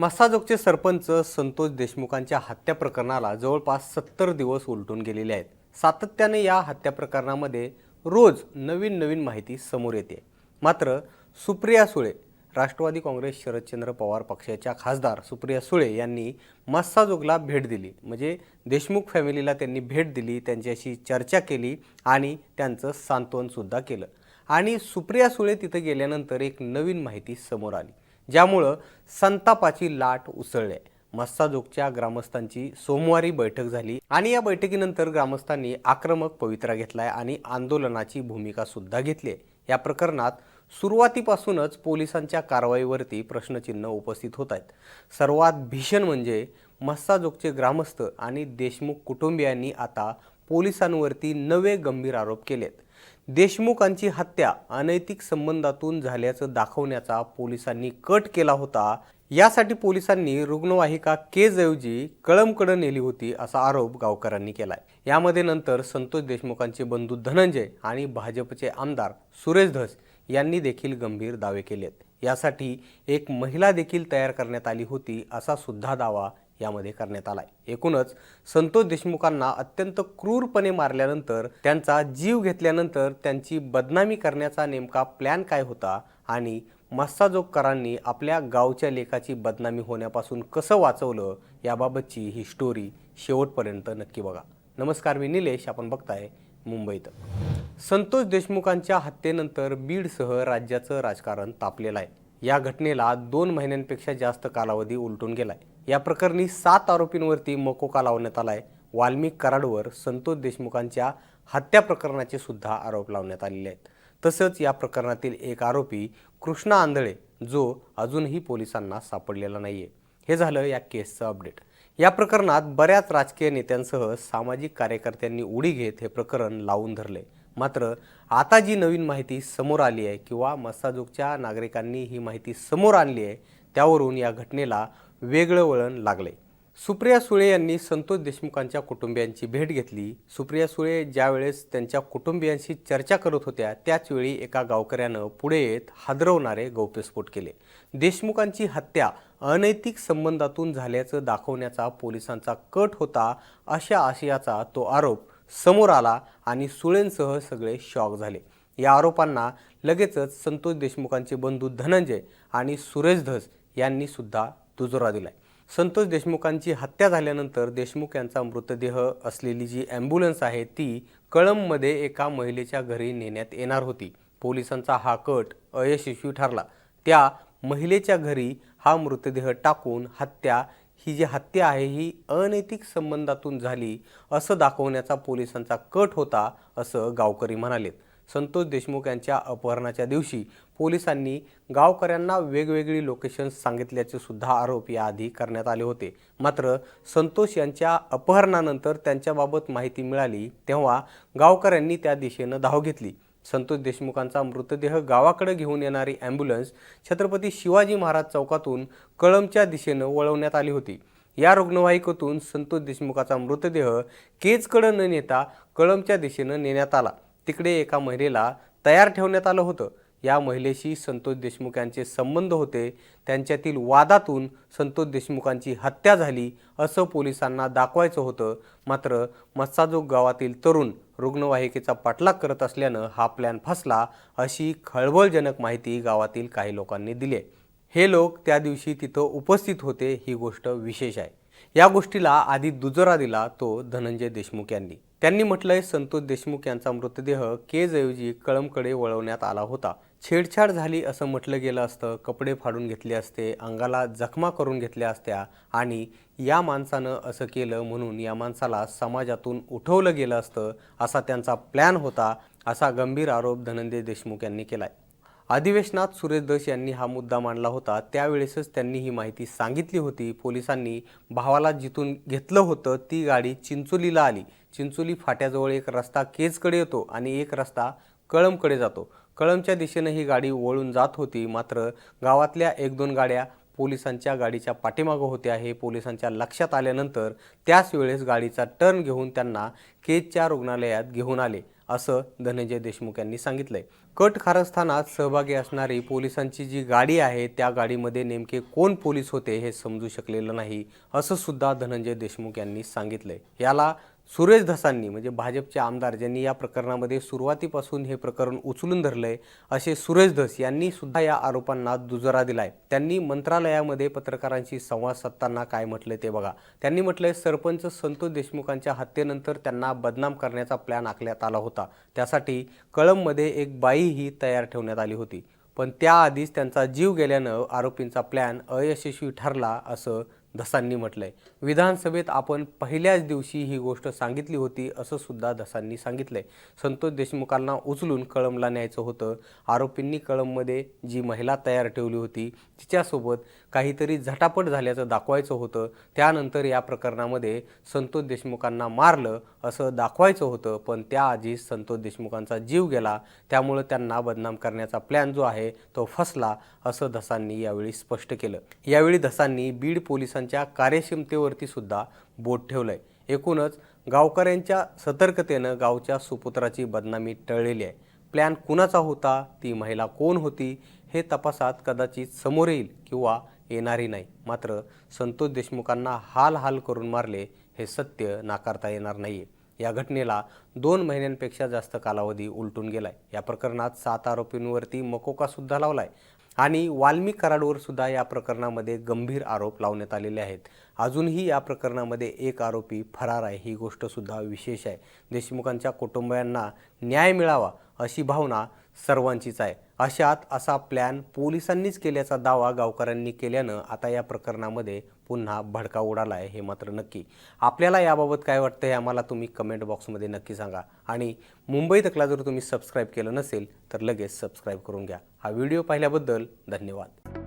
मस्साजोगचे सरपंच संतोष देशमुखांच्या हत्या प्रकरणाला जवळपास सत्तर दिवस उलटून गेलेले आहेत. सातत्याने या हत्या प्रकरणामध्ये रोज नवीन नवीन माहिती समोर येते. मात्र सुप्रिया सुळे राष्ट्रवादी काँग्रेस शरदचंद्र पवार पक्षाच्या खासदार सुप्रिया सुळे यांनी मस्साजोगला भेट दिली. म्हणजे देशमुख फॅमिलीला त्यांनी भेट दिली त्यांच्याशी चर्चा केली आणि त्यांचं सांत्वनसुद्धा केलं. आणि सुप्रिया सुळे तिथं गेल्यानंतर एक नवीन माहिती समोर आली. ज्यामुळं संतापाची लाट उसळली आहे. मस्साजोगच्या ग्रामस्थांची सोमवारी बैठक झाली आणि या बैठकीनंतर ग्रामस्थांनी आक्रमक पवित्रा घेतलाय आणि आंदोलनाची भूमिका सुद्धा घेतली आहे. या प्रकरणात सुरुवातीपासूनच पोलिसांच्या कारवाईवरती प्रश्नचिन्ह उपस्थित होत आहेत सर्वात भीषण म्हणजे मस्साजोगचे ग्रामस्थ आणि देशमुख कुटुंबियांनी आता पोलिसांवरती नवे गंभीर आरोप केलेत. देशमुखांची हत्या अनैतिक संबंधातून झाल्याचं दाखवण्याचा पोलिसांनी कट केला होता. यासाठी पोलिसांनी रुग्णवाहिका केजऐवजी कळमकडे नेली होती असा आरोप गावकऱ्यांनी केलाय. यामध्ये नंतर संतोष देशमुखांचे बंधू धनंजय आणि भाजपचे आमदार सुरेश धस यांनी देखील गंभीर दावे केलेत. यासाठी एक महिला देखील तयार करण्यात आली होती असा सुद्धा दावा यामध्ये करण्यात आलाय. एकूणच संतोष देशमुखांना अत्यंत क्रूरपणे मारल्यानंतर त्यांचा जीव घेतल्यानंतर त्यांची बदनामी करण्याचा नेमका प्लॅन काय होता आणि मस्साजोगकरांनी आपल्या गावच्या लेखाची बदनामी होण्यापासून कसं वाचवलं याबाबतची ही स्टोरी शेवटपर्यंत नक्की बघा. नमस्कार मी निलेश. आपण बघताय मुंबईत. संतोष देशमुखांच्या हत्येनंतर बीडसह राज्याचं राजकारण तापलेलं आहे. या घटनेला दोन महिन्यांपेक्षा जास्त कालावधी उलटून गेलाय. या प्रकरणी सात आरोपींवरती मकोका लावण्यात आलाय. वाल्मिक कराडवर संतोष देशमुखांच्या हत्या प्रकरणाचे सुद्धा आरोप लावण्यात आलेले आहेत. तसंच या प्रकरणातील एक आरोपी कृष्णा आंधळे जो अजूनही पोलिसांना सापडलेला नाहीये. हे झालं या केसचं अपडेट. या प्रकरणात बऱ्याच राजकीय नेत्यांसह सामाजिक कार्यकर्त्यांनी उडी घेत हे प्रकरण लावून धरले मात्र आता जी नवीन माहिती समोर आली आहे किंवा मस्ताजोगच्या नागरिकांनी ही माहिती समोर आणली आहे त्यावरून या घटनेला वेगळं वळण लागले सुप्रिया सुळे यांनी संतोष देशमुखांच्या कुटुंबियांची भेट घेतली. सुप्रिया सुळे ज्यावेळेस त्यांच्या कुटुंबियांशी चर्चा करत होत्या त्याचवेळी एका गावकऱ्यानं पुढे येत हादरवणारे गौप्यस्फोट केले. देशमुखांची हत्या अनैतिक संबंधातून झाल्याचं दाखवण्याचा पोलिसांचा कट होता अशा आशयाचा तो आरोप समोर आला आणि सुळेंसह सगळे शॉक झाले. या आरोपांना लगेचच संतोष देशमुखांचे बंधू धनंजय आणि सुरेश धस यांनी सुद्धा दुजोरा दिलाय. संतोष देशमुखांची हत्या झाल्यानंतर देशमुख यांचा मृतदेह असलेली जी ॲम्ब्युलन्स आहे ती कळंबमध्ये एका महिलेच्या घरी नेण्यात येणार होती. पोलिसांचा हा कट अयशस्वी ठरला. त्या महिलेच्या घरी हा मृतदेह टाकून हत्या ही जी हत्या आहे ही अनैतिक संबंधातून झाली असं दाखवण्याचा पोलिसांचा कट होता असं गावकरी म्हणालेत. संतोष देशमुख यांच्या अपहरणाच्या दिवशी पोलिसांनी गावकऱ्यांना वेगवेगळी लोकेशन्स सांगितल्याचे सुद्धा आरोप याआधी करण्यात आले होते. मात्र संतोष यांच्या अपहरणानंतर त्यांच्याबाबत माहिती मिळाली तेव्हा गावकऱ्यांनी त्या दिशेनं धाव घेतली. संतोष देशमुखांचा मृतदेह गावाकडे घेऊन येणारी ॲम्ब्युलन्स छत्रपती शिवाजी महाराज चौकातून कळंबच्या दिशेनं वळवण्यात आली होती. या रुग्णवाहिकेतून संतोष देशमुखाचा मृतदेह केजकडे न नेता कळंबच्या दिशेनं नेण्यात आला. तिकडे एका महिलेला तयार ठेवण्यात आलं होतं. या महिलेशी संतोष देशमुख यांचे संबंध होते. त्यांच्यातील वादातून संतोष देशमुखांची हत्या झाली असं पोलिसांना दाखवायचं होतं. मात्र मस्साजोग गावातील तरुण रुग्णवाहिकेचा पाठलाग करत असल्यानं हा प्लॅन फसला अशी खळबळजनक माहिती गावातील काही लोकांनी दिली आहे हे लोक त्या दिवशी तिथं उपस्थित होते ही गोष्ट विशेष आहे. या गोष्टीला आधी दुजोरा दिला तो धनंजय देशमुख यांनी. त्यांनी म्हटलंय संतोष देशमुख यांचा मृतदेह केजऐवजी कळमकडे वळवण्यात आला होता. छेडछाड झाली असं म्हटलं गेलं असतं. कपडे फाडून घेतले असते अंगाला जखमा करून घेतल्या असत्या आणि या माणसानं असं केलं म्हणून या माणसाला समाजातून उठवलं गेलं असतं असा त्यांचा प्लॅन होता असा गंभीर आरोप धनंजय देशमुख यांनी केलाय. अधिवेशनात सुरेश दश यांनी हा मुद्दा मांडला होता. त्यावेळेसच त्यांनी ही माहिती सांगितली होती. पोलिसांनी भावाला जिथून घेतलं होतं ती गाडी चिंचोलीला आली. चिंचोली फाट्याजवळ एक रस्ता केजकडे येतो आणि एक रस्ता कळमकडे जातो. कळमच्या दिशेनं ही गाडी वळून जात होती. मात्र गावातल्या एक दोन गाड्या पोलिसांच्या गाडीच्या पाठीमागं होत्या. हे पोलिसांच्या लक्षात आल्यानंतर त्याच वेळेस गाडीचा टर्न घेऊन त्यांना केजच्या रुग्णालयात घेऊन आले असं धनंजय देशमुख यांनी सांगितलंय. कट कारस्थानात सहभागी असणारी पोलिसांची जी गाडी आहे त्या गाडीमध्ये नेमके कोण पोलीस होते हे समजू शकलेलं नाही असं सुद्धा धनंजय देशमुख यांनी सांगितलंय. याला सुरेश धसांनी म्हणजे भाजपचे आमदार ज्यांनी या प्रकरणामध्ये सुरुवातीपासून हे प्रकरण उचलून धरलं आहे असे सुरेश धस यांनी सुद्धा या आरोपांना दुजोरा दिलाय. त्यांनी मंत्रालयामध्ये पत्रकारांशी संवाद साधताना काय म्हटलंय ते बघा. त्यांनी म्हटलंय सरपंच संतोष देशमुखांच्या हत्येनंतर त्यांना बदनाम करण्याचा प्लॅन आखण्यात आला होता. त्यासाठी कळंबमध्ये एक बाईही तयार ठेवण्यात आली होती. पण त्याआधीच त्यांचा जीव गेल्यानं आरोपींचा प्लॅन अयशस्वी ठरला असं धसांनी म्हटलंय. विधानसभेत आपण पहिल्याच दिवशी ही गोष्ट सांगितली होती असं सुद्धा धसांनी सांगितलंय. संतोष देशमुखांना उचलून कळमला न्यायचं होतं. आरोपींनी कळममध्ये जी महिला तयार ठेवली होती तिच्यासोबत काहीतरी झटापट झाल्याचं दाखवायचं होतं. त्यानंतर या प्रकरणामध्ये संतोष देशमुखांना मारलं असं दाखवायचं होतं पण त्याआधी संतोष देशमुखांचा जीव गेला. त्यामुळं त्यांना बदनाम करण्याचा प्लॅन जो आहे तो फसला असं धसांनी यावेळी स्पष्ट केलं. यावेळी धसांनी बीड पोलिसांच्या कार्यक्षमतेवरती सुद्धा बोट ठेवलं आहे एकूणच गावकऱ्यांच्या सतर्कतेनं गावच्या सुपुत्राची बदनामी टळलेली आहे. प्लॅन कुणाचा होता? ती महिला कोण होती? हे तपासात कदाचित समोर येईल किंवा येणारही नाही. मात्र संतोष देशमुखांना हाल हाल करून मारले हे सत्य नाकारता येणार नाही या घटनेला दोन महिन्यांपेक्षा जास्त कालावधी उलटून गेलाय. या प्रकरणात सात आरोपींवरती मकोका सुद्धा लावलाय. आणि वाल्मी कराडवर सुद्धा या प्रकरणामध्ये गंभीर आरोप लावण्यात आलेले आहेत. अजूनही या प्रकरणामध्ये एक आरोपी फरार आहे. ही गोष्ट सुद्धा विशेष आहे. देशमुखांच्या कुटुंबियांना न्याय मिळावा अशी भावना सर्वांचीच आहे. अशात असा प्लॅन पोलिसांनीच केल्याचा दावा गावकऱ्यांनी केल्यानं आता या प्रकरणामध्ये पुन्हा भडका उडाला आहे हे मात्र नक्की. आपल्याला याबाबत काय वाटतं हे आम्हाला तुम्ही कमेंट बॉक्समध्ये नक्की सांगा. आणि मुंबई तकला जर तुम्ही सबस्क्राईब केलं नसेल तर लगेच सबस्क्राईब करून घ्या. हा व्हिडिओ पाहिल्याबद्दल धन्यवाद.